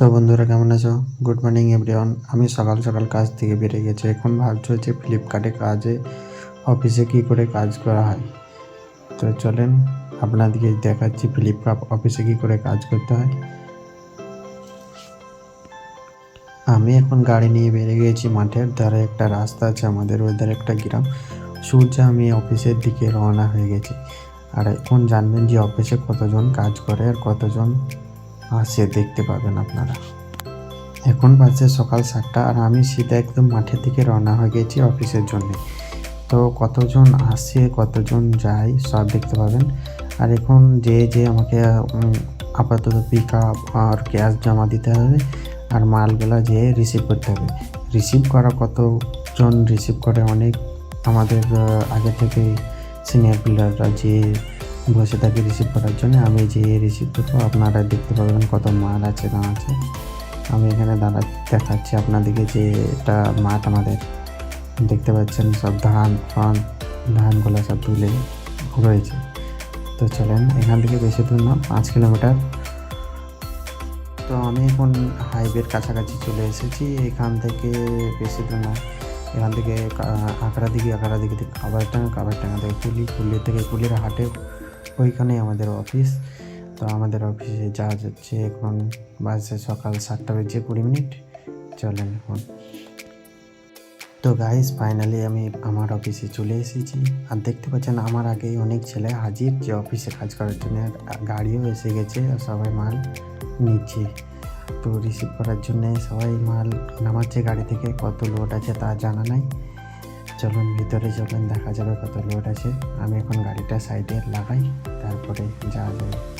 তো বন্ধুরা, কেমন আছো? গুড মর্নিং এভরিওয়ান আমি সকাল সকাল কাজ থেকে বেরিয়ে গেছি। এখন ভাবছ যে ফ্লিপকার্টে কাজে অফিসে কি করে কাজ করা হয়? তো চলেন, আপনাদেরকে দেখাচ্ছি ফ্লিপকার্ট অফিসে কি করে কাজ করতে হয়। আমি এখন গাড়ি নিয়ে বেরিয়ে গেছি মাঠের ধারে। একটা রাস্তা আছে আমাদের ওই ধারে একটা গ্রাম। সূর্য, আমি অফিসের দিকে রওনা হয়ে গেছি। আর এখন জানবেন যে অফিসে কতজন কাজ করে আর কতজন আসে দেখতে পাবেন আপনারা। এখন বাজছে সকাল সাতটা আর আমি সিধা একদম মাঠের দিকে রওনা হয়ে গেছি অফিসের জন্য। তো কতজন আসে, কতজন যায়, সব দেখতে পাবেন। আর এখন যে যে আমাকে আপাতত পিক আপ আর ক্যাশ জমা দিতে হবে আর মালগুলা যে রিসিভ করতে হবে। রিসিভ করা কতজন? রিসিভ করে অনেক আমাদের আগে থেকে সিনিয়র প্লেয়াররা যে বসে থাকি রিসিভ করার জন্য আমি যে রিসিভ করব, আপনারা দেখতে পাবেন কত মাল আছে না আছে। আমি এখানে দাঁড়া, দেখাচ্ছি আপনাদেরকে যে এটা মাঠ আমাদের। দেখতে পাচ্ছেন সব ধান ফান ধানগুলো সব তুলে রয়েছে। তো চলেন, এখান থেকে বেশি দূর না, পাঁচ কিলোমিটার। তো আমি এখন হাইওয়ের কাছাকাছি চলে এসেছি, এখান থেকে বেশি দূর না। এখান থেকে আঁকড়া দিকে আঁকড়া দিকে থেকে কাবার কাবারটাঙ্গা থেকে কুলি কুলি থেকে কুলির হাটে ওইখানে আমাদের অফিস তো আমাদের অফিসে যাওয়া যাচ্ছে এখন বাজে সকাল সাতটা বেজে কুড়ি মিনিট। চলেন এখন। তো গাইস ফাইনালি আমি আমার অফিসে চলে এসেছি। আর দেখতে পাচ্ছেন আমার আগেই অনেক ছেলে হাজির, যে অফিসে কাজ করার জন্য গাড়িও এসে গেছে আর সবাই মাল নিচ্ছে। তো রিসিভ করার জন্যে সবাই মাল নামাচ্ছে গাড়ি থেকে, কত লোড আছে তা জানা নাই। চলুন, ভিতরে চলুন, দেখা যাবে কত লোড আছে। আমি এখন গাড়িটা সাইডে লাগাই, তারপরে যাওয়া যাবে।